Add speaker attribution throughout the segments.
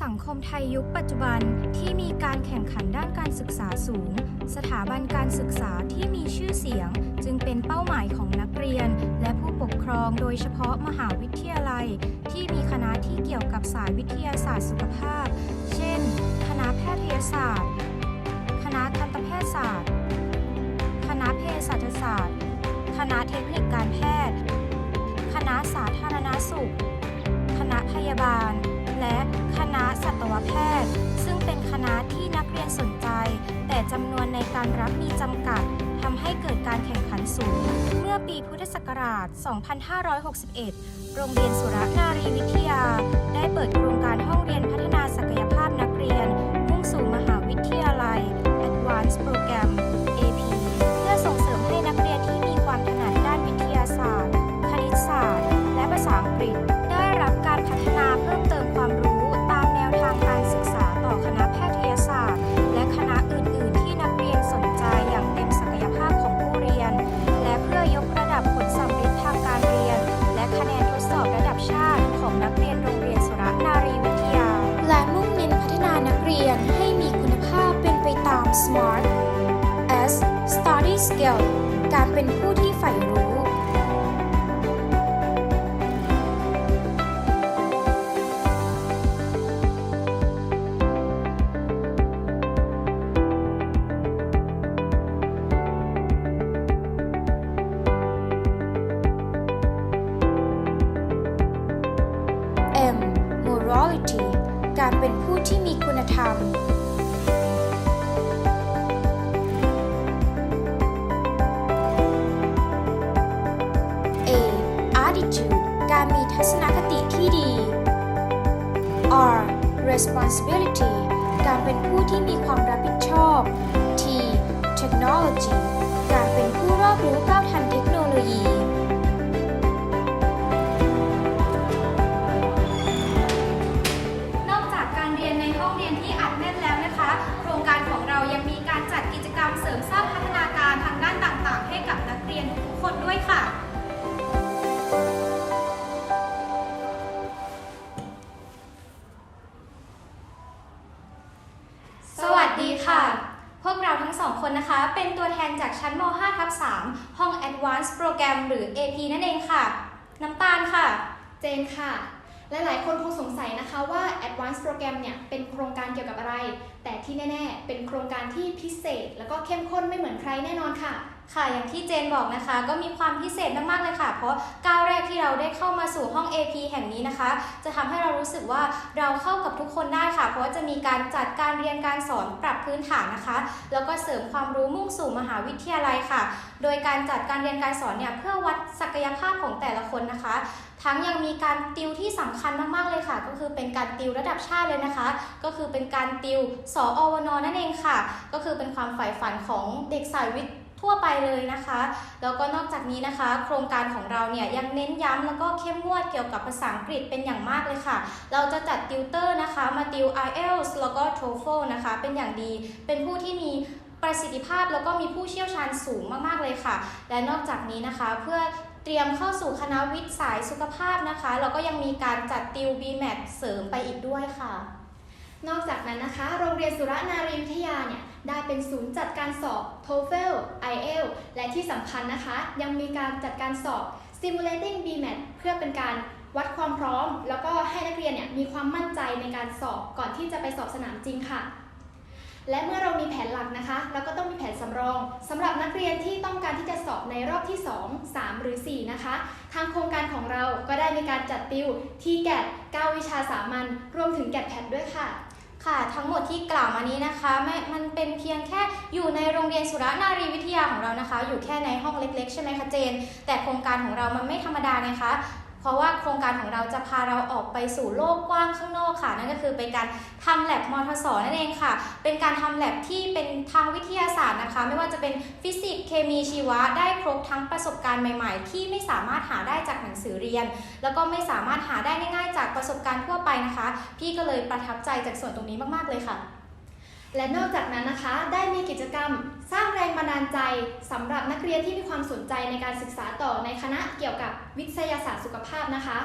Speaker 1: สังคมไทยยุคปัจจุบันที่มีการแข่งขันด้านการศึกษาสูง สถาบันการศึกษาที่มีชื่อเสียง จึงเป็นเป้าหมายของนักเรียน และผู้ปกครองโดยเฉพาะมหาวิทยาลัย ที่มีคณะที่เกี่ยวกับสายวิทยาศาสตร์สุขภาพ เช่น คณะแพทยศาสตร์ คณะทันตแพทยศาสตร์ คณะเภสัชศาสตร์ คณะเทคนิคการแพทย์ คณะสาธารณสุข คณะพยาบาล และ ณะสัตวแพทย์ ซึ่งเป็นคณะที่นักเรียนสนใจ แต่จำนวนในการรับมีจำกัดทำให้เกิดการแข่งขันสูง เมื่อปีพุทธศักราช 2561 โรงเรียนสุรนารีวิทยา ได้เปิดโครงการห้องเรียนพัฒนาศักยภาพนักเรียน มุ่งสู่มหาวิทยาลัย Advanced Program Study Skill การเป็นผู้ที่ใฝ่รู้ M Morality การเป็นผู้ที่มีคุณธรรม การมีทัศนคติที่ดี R Responsibility การเป็นผู้ที่มีความรับผิดชอบ T Technology การเป็นผู้รอบรู้ก้าวทันเทคโนโลยี นั่นเองค่ะ น้ำตาลค่ะ
Speaker 2: เจนค่ะ หลายๆ คนคงสงสัยนะคะว่า Advanced Program เนี่ยเป็นโครงการเกี่ยวกับอะไร แต่ที่แน่ ๆ เป็นโครงการที่พิเศษ แล้วก็เข้มข้นไม่เหมือนใครแน่นอนค่ะ
Speaker 1: ค่ะอย่างที่เจนบอกนะคะก็มีความพิเศษมากๆเลยค่ะ เพราะก้าวแรกที่เราได้เข้ามาสู่ห้อง AP แห่งนี้นะคะ จะทำให้เรารู้สึกว่าเราเข้ากับทุกคนได้ค่ะ เพราะว่าจะมีการจัดการเรียนการสอนปรับพื้นฐานนะคะ แล้วก็เสริมความรู้มุ่งสู่มหาวิทยาลัยค่ะ โดยการจัดการเรียนการสอนเนี่ยเพื่อวัดศักยภาพของแต่ละคนนะคะ ทั้งยังมีการติวที่สำคัญมากๆเลยค่ะ ก็คือเป็นการติวระดับชาติเลยนะคะ ก็คือเป็นการติวสออวนนั่นเองค่ะ ก็คือเป็นความใฝ่ฝันของเด็กสายวิทย์ ทั่วไปเลยนะคะ แล้วก็นอกจากนี้นะคะ โครงการของเราเนี่ยยังเน้นย้ำแล้วก็เข้มงวดเกี่ยวกับภาษาอังกฤษเป็นอย่างมากเลยค่ะ เราจะจัดติวเตอร์นะคะมาติว IELTS แล้วก็ TOEFL นะคะ เป็นอย่างดี เป็นผู้ที่มีประสิทธิภาพแล้วก็มีผู้เชี่ยวชาญสูงมาก ๆ เลยค่ะ และนอกจากนี้นะคะเพื่อเตรียมเข้าสู่คณะวิทย์สายสุขภาพนะคะ เราก็ยังมีการจัดติว BMAT เสริมไปอีกด้วยค่ะ
Speaker 2: นอกจากนั้นนะคะ โรงเรียนสุรนารีวิทยาเนี่ย ได้เป็นศูนย์จัดการสอบ TOEFL IELTS และที่สำคัญนะคะ ยังมีการจัดการสอบ Simulating BMAT เพื่อเป็นการวัดความพร้อม แล้วก็ให้นักเรียนเนี่ยมีความมั่นใจในการสอบก่อนที่จะไปสอบสนามจริงค่ะ และเมื่อเรามีแผนหลักนะคะ เราก็ต้องมีแผนสำรองสำหรับนักเรียนที่ต้องการที่จะสอบในรอบที่ 2 3 หรือ 4 นะคะ ทางโครงการของเราก็ได้มีการจัดติวที่แกด9วิชาสามัญรวมถึงแกดแพดด้วยค่ะ
Speaker 1: ค่ะ ทั้งหมดที่กล่าวมานี้นะคะไม่มันเป็นเพียงแค่อยู่ในโรงเรียนสุรนารีวิทยาของเรานะคะ อยู่แค่ในห้องเล็ก ๆ ใช่ไหมคะเจน แต่โครงการของเรามันไม่ธรรมดานะคะ เพราะว่าโครงการของเราจะพาเราออกไปสู่โลกกว้างข้างนอกค่ะ นั่นก็คือเป็นการทำแลบมอทสนั่นเองค่ะ เป็นการทำแลบที่เป็นทางวิทยาศาสตร์นะคะ ไม่ว่าจะเป็นฟิสิกส์เคมีชีวะได้ครบทั้งประสบการณ์ใหม่ ๆ ที่ไม่สามารถหาได้จากหนังสือเรียน แล้วก็ไม่สามารถหาได้ง่ายๆ จากประสบการณ์ทั่วไปนะคะ พี่ก็เลยประทับใจจากส่วนตรงนี้มากๆเลยค่ะ
Speaker 2: และนอกจากนั้นนะคะได้มีกิจกรรมสร้างแรงบันดาลใจสำหรับนักเรียนที่มีความสนใจในการศึกษาต่อในคณะเกี่ยวกับวิทยาศาสตร์สุขภาพนะคะ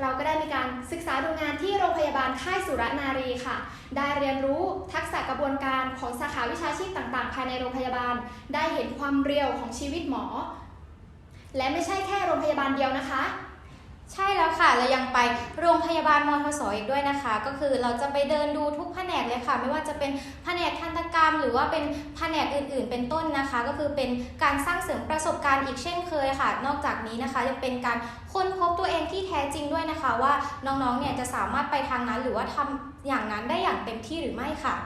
Speaker 2: เราก็ได้มีการศึกษาดูงานที่โรงพยาบาลค่ายสุรนารีค่ะ ได้เรียนรู้ทักษะกระบวนการของสาขาวิชาชีพต่างๆ ภายในโรงพยาบาล ได้เห็นความเรียวของชีวิตหมอ และไม่ใช่แค่โรงพยาบาลเดียวนะคะ
Speaker 1: ใช่แล้วค่ะเรายังไปโรงพยาบาลมทสอีกด้วยนะคะ ก็คือเราจะไปเดินดูทุกแผนกเลยค่ะ ไม่ว่าจะเป็นแผนกทันตกรรม หรือว่าเป็นแผนกอื่น ๆ เป็นต้นนะคะ ก็คือเป็นการสร้างเสริมประสบการณ์อีกเช่นเคยค่ะ นอกจากนี้นะคะยังเป็นการค้นพบตัวเองที่แท้จริงด้วยนะคะ ว่าน้องๆเนี่ยจะสามารถไปทางนั้นหรือว่าทำอย่างนั้นได้อย่างเต็มที่หรือไม่ค่ะ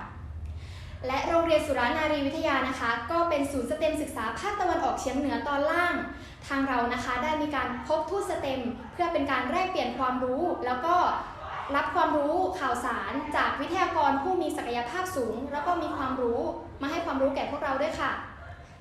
Speaker 2: และโรงเรียนสุรานารีวิทยานะคะ ก็เป็นศูนย์สเต็มศึกษาภาคตะวันออกเฉียงเหนือตอนล่าง ทางเรานะคะได้มีการพบทูตสเต็ม เพื่อเป็นการแลกเปลี่ยนความรู้ แล้วก็รับความรู้ข่าวสารจากวิทยากรผู้มีศักยภาพสูง แล้วก็มีความรู้มาให้ความรู้แก่พวกเราด้วยค่ะ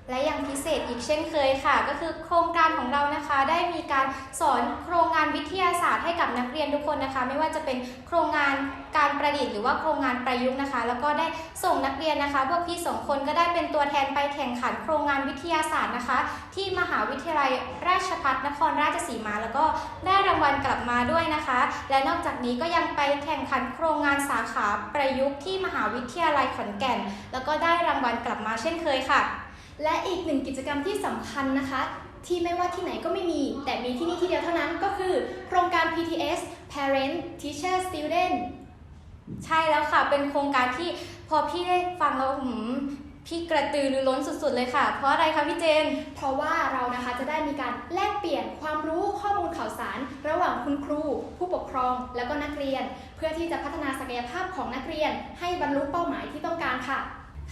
Speaker 1: และยังพิเศษอีกเช่นเคยค่ะ ก็คือโครงการของเรานะคะได้มีการสอนโครงงานวิทยาศาสตร์ให้กับนักเรียนทุกคนนะคะ ไม่ว่าจะเป็นโครงงานการประดิษฐ์หรือว่าโครงงานประยุกต์นะคะ แล้วก็ได้ส่งนักเรียนนะคะ พวกพี่สองคนก็ได้เป็นตัวแทนไปแข่งขันโครงงานวิทยาศาสตร์นะคะ ที่มหาวิทยาลัยราชภัฏนครราชสีมา แล้วก็ได้รางวัลกลับมาด้วยนะคะ และนอกจากนี้ก็ยังไปแข่งขันโครงงานสาขาประยุกต์ที่มหาวิทยาลัยขอนแก่น แล้วก็ได้รางวัลกลับมาเช่นเคยค่ะ
Speaker 2: และอีกหนึ่งกิจกรรมที่สำคัญนะคะ ที่ไม่ว่าที่ไหนก็ไม่มี แต่มีที่นี่ที่เดียวเท่านั้นก็คือ โครงการ PTS Parent Teacher Student
Speaker 1: ใช่แล้วค่ะ เป็นโครงการที่พอพี่ได้ฟังแล้วหืมพี่กระตือรือร้นสุดๆเลยค่ะ เพราะอะไรคะพี่เจน
Speaker 2: เพราะว่าเรานะคะจะได้มีการแลกเปลี่ยนความรู้ข้อมูลข่าวสาร ระหว่างคุณครู ผู้ปกครองแล้วก็นักเรียน เพื่อที่จะพัฒนาศักยภาพของนักเรียน ให้บรรลุเป้าหมายที่ต้องการค่ะ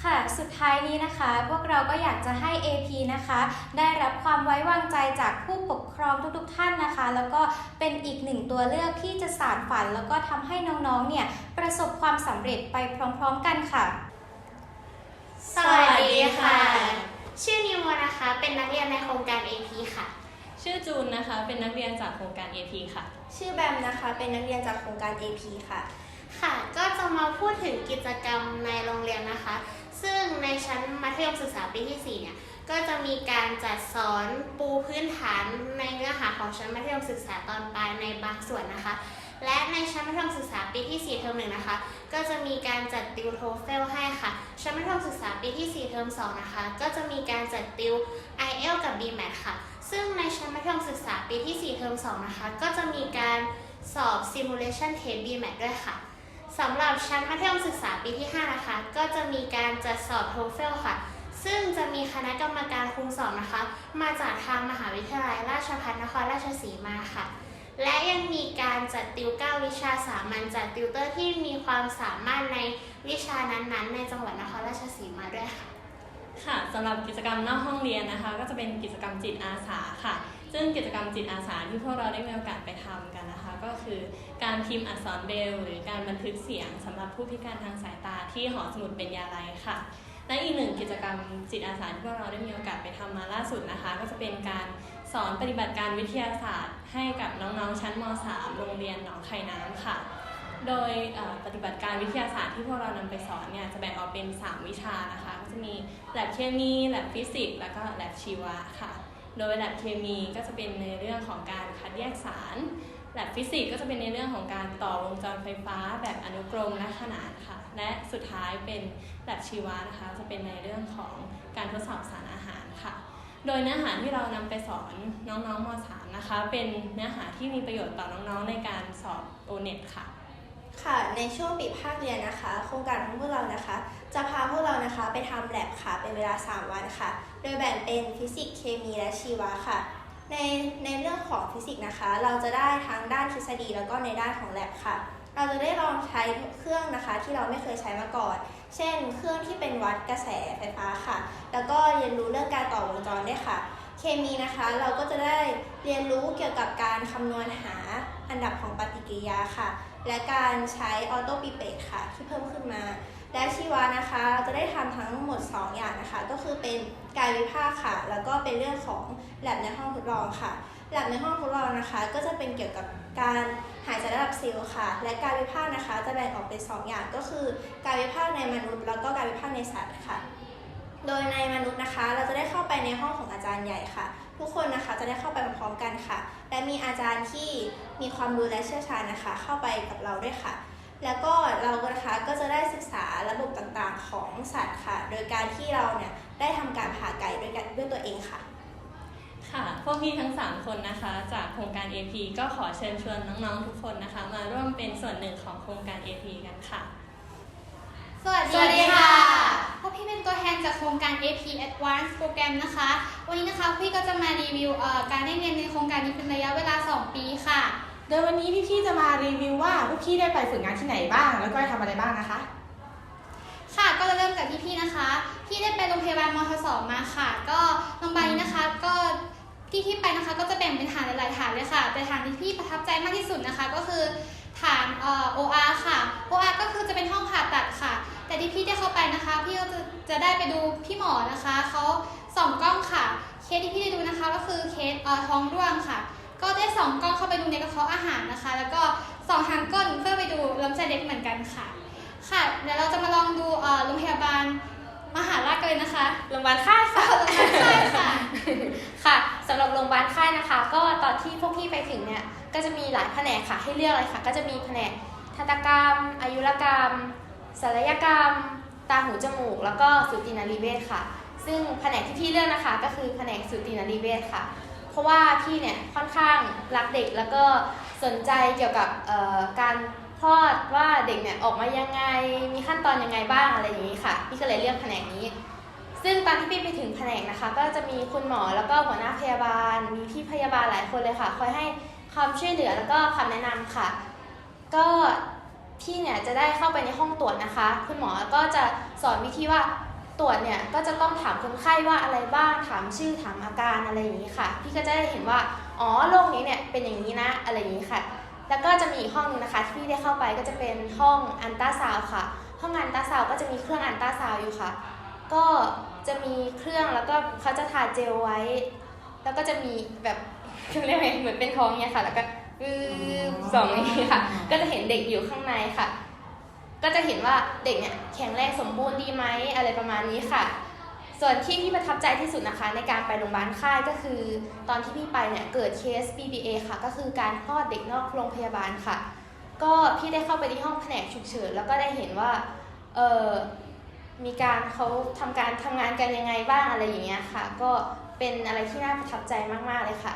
Speaker 1: ค่ะ สุดท้ายนี้นะคะ พวกเราก็อยากจะให้ AP นะคะ ได้รับความไว้วางใจจากผู้ปกครองทุกๆท่านนะคะ แล้วก็เป็นอีกหนึ่งตัวเลือกที่จะสานฝัน แล้วก็ทำให้น้องๆ เนี่ย ประสบความสำเร็จไปพร้อมๆกันค่ะ
Speaker 3: สวัสดีค่ะ ชื่อนิวโมนะคะ เป็นนักเรียนในโครงการ AP ค่ะ
Speaker 4: ชื่อจูนนะคะ เป็นนักเรียนจากโครงการ AP ค่ะ
Speaker 5: ชื่อแบมนะคะ เป็นนักเรียนจากโครงการ AP ค่ะ
Speaker 3: ค่ะ ก็จะมาพูดถึงกิจกรรมในโรงเรียนนะคะ ซึ่งในชั้นมัธยมศึกษาปีที่ 4 เนี่ย ก็จะมีการจัดสอนปูพื้นฐานในเนื้อหาของชั้นมัธยมศึกษาตอนปลายในบางส่วนนะคะ และในชั้นมัธยมศึกษาปีที่ 4 เทอมหนึ่งนะคะ ก็จะมีการจัดติวโทเฟลให้ค่ะ ชั้นมัธยมศึกษาปีที่ 4 เทอม2 นะคะ ก็จะมีการจัดติว IEL กับ BMAT ค่ะ ซึ่งในชั้นมัธยมศึกษาปีที่ 4 เทอม2 นะคะ ก็จะมีการสอบ Simulation Test BMAT ด้วยค่ะ สำหรับชั้นมัธยมศึกษาปีที่ 5 นะคะ ก็จะมีการจัดสอบ TOEFL ค่ะ ซึ่งจะมีคณะกรรมการคุมสอบนะคะ มาจากทางมหาวิทยาลัยราชภัฏนครราชสีมาค่ะ และยังมีการจัดติว9วิชาสามัญจากติวเตอร์ที่มีความสามารถในวิชานั้นๆ ในจังหวัดนครราชสีมาด้วยค่ะ
Speaker 4: ค่ะสำหรับกิจกรรมนอกห้องเรียนนะคะ ก็จะเป็นกิจกรรมจิตอาสาค่ะ ซึ่งกิจกรรมจิตอาสาที่พวกเราได้มีโอกาสไปทำกันนะคะ ก็คือการพิมพ์อักษรเบรลหรือการบันทึกเสียงสำหรับผู้พิการทางสายตาที่หอสมุดเป็นยาลัยค่ะ และอีกหนึ่งกิจกรรมจิตอาสาที่พวกเราได้มีโอกาสไปทำมาล่าสุดนะคะ ก็จะเป็นการสอนปฏิบัติการวิทยาศาสตร์ ให้กับน้องๆชั้นม .3 โรงเรียนหนองไข่น้ำค่ะ โดยปฏิบัติการวิทยาศาสตร์ที่พวกเรานำไปสอนเนี่ยจะแบ่งออกเป็น 3 วิชานะคะก็จะมี lab เคมี lab ฟิสิกส์แล้วก็ lab ชีวะค่ะ โดย lab เคมีก็จะเป็นในเรื่องของการคัดแยกสาร lab ฟิสิกส์ก็จะเป็นในเรื่องของการต่อวงจรไฟฟ้าแบบอนุกรมและขนานค่ะ และสุดท้ายเป็น lab ชีวะนะคะ จะเป็นในเรื่องของการทดสอบสารอาหารค่ะ โดยเนื้อหาที่เรานำไปสอนน้องๆม .3 นะคะ เป็นเนื้อหาที่มีประโยชน์ต่อน้องๆในการสอบ O-NET ค่ะ
Speaker 5: ค่ะ ในช่วงปิดภาคเรียนนะคะ โครงการของพวกเรานะคะ จะพาพวกเรานะคะไปทำแลบค่ะ เป็นเวลา 3 วันค่ะ โดยแบ่งเป็นฟิสิกส์ เคมี และชีวะค่ะ ในในเรื่องของฟิสิกส์นะคะ เราจะได้ทั้งด้านทฤษฎีแล้วก็ในด้านของแลบค่ะ เราจะได้ลองใช้เครื่องนะคะที่เราไม่เคยใช้มาก่อน เช่น เครื่องที่เป็นวัดกระแสไฟฟ้าค่ะ แล้วก็เรียนรู้เรื่องการต่อวงจรด้วยค่ะ เคมีนะคะ เราก็จะได้เรียนรู้เกี่ยวกับการคำนวณหาอันดับของปฏิกิริยาค่ะ และการใช้ออโต้ปิเปตค่ะที่เพิ่มขึ้นมา และชีวะนะคะเราจะได้ทำทั้งหมด 2 อย่างนะคะ ก็คือเป็นกายวิภาคค่ะ แล้วก็เป็นเรื่องของแลบในห้องทดลองค่ะแลบในห้องทดลองนะคะ ก็จะเป็นเกี่ยวกับการหายใจระดับเซลล์ค่ะ และกายวิภาคนะคะ จะแบ่งออกเป็น 2 อย่างก็คือ กายวิภาคในมนุษย์ แล้วก็กายวิภาคในสัตว์ค่ะ โดยในมนุษย์นะคะ เราจะได้เข้าไปในห้องของอาจารย์ใหญ่ค่ะ ทุกคนนะคะจะได้เข้าไปพร้อมๆกันค่ะ และมีอาจารย์ที่มีความรู้และเชี่ยวชาญนะคะ เข้าไปกับเราด้วยค่ะ แล้วก็เราก็นะคะก็จะได้ศึกษาระบบต่างๆของสัตว์ค่ะ โดยการที่เราเนี่ยได้ทำการผ่าไก่ด้วยกันด้วยตัวเองค่ะ
Speaker 4: ค่ะ พวกพี่ทั้ง 3 คนนะคะ จากโครงการ AP ก็ขอเชิญชวนน้องๆทุกคนนะคะ มาร่วมเป็นส่วนหนึ่งของโครงการ AP กันค่ะ
Speaker 6: สวัส
Speaker 7: สวัสดี
Speaker 6: ดี
Speaker 7: ค่ะ
Speaker 6: ค่ะ พวกพี่เป็นตัวแทนจากโครงการ AP Advanced Program นะคะ วันนี้นะคะพี่ก็จะมารีวิวเอ่อการได้เรียนในโครงการนี้เป็นระยะเวลา 2 ปีค่ะ
Speaker 8: โดยวันนี้พี่ๆจะมารีวิวว่าพวกพี่ได้ไปฝึกงานที่ไหนบ้าง แล้วก็ได้ทำอะไรบ้างนะคะ
Speaker 6: ค่ะก็จะเริ่มจากที่พี่นะคะ พี่ได้ไปโรงพยาบาลมทสมาค่ะ ก็โรงพยาบาลนี้นะคะก็ที่ที่ไปนะคะก็จะแบ่งเป็นฐานหลายๆฐานเลยค่ะ แต่ฐานที่พี่ประทับใจมากที่สุดนะคะ ก็คือฐานเอ่อ OR ค่ะ OR ก็คือจะเป็นห้องผ่าตัดค่ะ แต่ที่พี่ได้เข้าไปนะคะ พี่ก็จะจะได้ไปดูพี่หมอนะคะเขาส่องกล้องค่ะ เคสที่พี่ได้ดูนะคะ ก็คือเคสเอ่อท้องร่วงค่ะ ก็ได้ส่องกล้องเข้าไปดูในกระเพาะอาหารนะคะ แล้วก็ส่องทางก้นเพื่อไปดูลำไส้เล็กเหมือนกันค่ะ ค่ะเดี๋ยวเราจะมาลองดูเอ่อโรงพยาบาลมหาราชกันเลยนะคะ
Speaker 9: โรงพยาบาลค่ายค่ะ
Speaker 6: โรงพยาบาลค่ายค่ะ
Speaker 9: ค่ะสำหรับโรงพยาบาลค่ายนะคะ ก็ตอนที่พวกพี่ไปถึงเนี่ย ก็จะมีหลายแผนกค่ะ ให้เลือกเลยค่ะ ก็จะมีแผนกทันตกรรม อายุรกรรม ศัลยกรรม ตาหูจมูก แล้วก็สูตินรีเวชค่ะ ซึ่งแผนกที่พี่เลือกนะคะ ก็คือแผนกสูตินรีเวชค่ะ เพราะว่าพี่เนี่ยค่อนข้างรักเด็กแล้วก็สนใจเกี่ยวกับการคลอดว่าเด็กเนี่ยออกมายังไง มีขั้นตอนยังไงบ้างอะไรอย่างนี้ค่ะ พี่ก็เลยเลือกแผนกนี้ ซึ่งตอนที่พี่ไปถึงแผนกนะคะ ก็จะมีคุณหมอแล้วก็หัวหน้าพยาบาล มีพี่พยาบาลหลายคนเลยค่ะ คอยให้ความช่วยเหลือแล้วก็คำแนะนำค่ะ ก็ พี่เนี่ยจะได้เข้าไปในห้องตรวจนะคะ คุณหมอก็จะสอนวิธีว่าตรวจเนี่ยก็จะต้องถามคนไข้ว่าอะไรบ้าง ถามชื่อถามอาการอะไรอย่างนี้ค่ะ พี่ก็จะได้เห็นว่าอ๋อโรคนี้เนี่ยเป็นอย่างนี้นะอะไรอย่างนี้ค่ะ แล้วก็จะมีอีกห้องนึงนะคะ ที่พี่ได้เข้าไปก็จะเป็นห้องอันตราซาวค่ะ ห้องอันตราซาวก็จะมีเครื่องอันตราซาวอยู่ค่ะ ก็จะมีเครื่องแล้วก็เขาจะทาเจลไว้ แล้วก็จะมีแบบเรียกไงเหมือนเป็นท้องเนี่ยค่ะแล้วก็ อือสองอย่างนี้ค่ะ ก็จะเห็นเด็กอยู่ข้างในค่ะ ก็จะเห็นว่าเด็กเนี่ยแข็งแรงสมบูรณ์ดีไหมอะไรประมาณนี้ค่ะ ส่วนที่พี่ประทับใจที่สุดนะคะ ในการไปโรงพยาบาลค่ายก็คือ ตอนที่พี่ไปเนี่ยเกิดเคส BBA ค่ะ ก็คือการคลอดเด็กนอกโรงพยาบาลค่ะ ก็พี่ได้เข้าไปที่ห้องแผนกฉุกเฉินแล้วก็ได้เห็นว่าเออมีการเขาทำการทำงานกันยังไงบ้างอะไรอย่างเงี้ยค่ะ ก็เป็นอะไรที่น่าประทับใจมากๆเลยค่ะ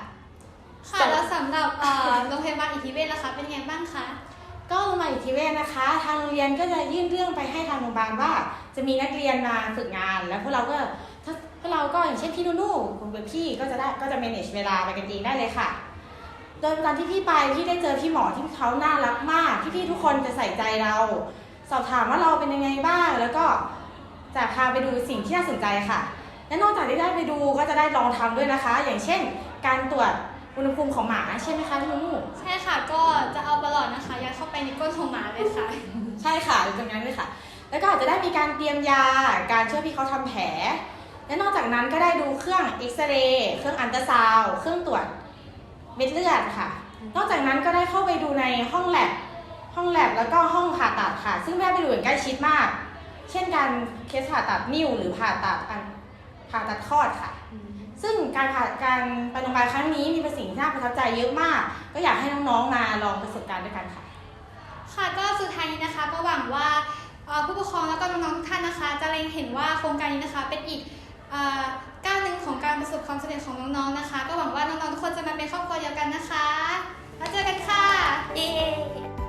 Speaker 6: ค่ะแล้วสำหรับเอ่อโรงพยาบาลอิทธิเวชนะคะเป็นไงบ้างคะ
Speaker 8: ก็โรงพยาบาลอิทธิเวชนะคะ ทางโรงเรียนก็จะยื่นเรื่องไปให้ทางโรงพยาบาลว่า จะมีนักเรียนมาฝึกงาน แล้วพวกเราก็ถ้าพวกเราก็อย่างเช่นพี่นุ่นูคุณเป็นพี่ก็จะได้ก็จะ manage เวลาไปกันเองได้เลยค่ะ โดยตอนที่พี่ไปพี่ได้เจอพี่หมอที่เขาน่ารักมากพี่ๆทุกคนจะใส่ใจเรา สอบถามว่าเราเป็นยังไงบ้าง แล้วก็จะพาไปดูสิ่งที่น่าสนใจค่ะ และนอกจากที่ได้ไปดูก็จะได้ลองทำด้วยนะคะ อย่างเช่น การตรวจ อุณหภูมิของหมาใช่ไหมคะพี่นุ่นู
Speaker 6: ใช่ค่ะ ก็จะเอาประหลอดนะคะยัดเข้าไปในก้นของหมาเลยค่ะ
Speaker 8: ใช่ค่ะอยู่ตรงนั้นเลยค่ะ แล้วก็อาจจะได้มีการเตรียมยา การช่วยพี่เขาทำแผล และนอกจากนั้นก็ได้ดูเครื่องเอ็กซเรย์เครื่องอันตราซาวด์เครื่องตรวจเม็ดเลือดค่ะ นอกจากนั้นก็ได้เข้าไปดูในห้องแลบห้องแลบแล้วก็ห้องผ่าตัดค่ะ ซึ่งได้ไปดูอย่างใกล้ชิดมาก เช่นการเคสผ่าตัดนิ้วหรือผ่าตัดอันผ่าตัดคลอดค่ะ ซึ่งการผ่าการไปโรงพยาบาลครั้งนี้มีประสิ่งที่น่าประทับใจเยอะมาก ก็อยากให้น้องๆมาลองประสบการณ์ด้วยกันค่ะ
Speaker 6: ค่ะก็สุดท้ายนี้นะคะก็หวังว่าเอ่อผู้ปกครองแล้วก็น้องๆทุกท่านนะคะ จะเล็งเห็นว่าโครงการนี้นะคะเป็นอีกเอ่อก้าวหนึ่งของการประสบความสำเร็จของน้องๆนะคะ ก็หวังว่าน้องๆทุกคนจะมาเป็นครอบครัวเดียวกันนะคะ แล้วเจอกันค่ะ
Speaker 9: เย้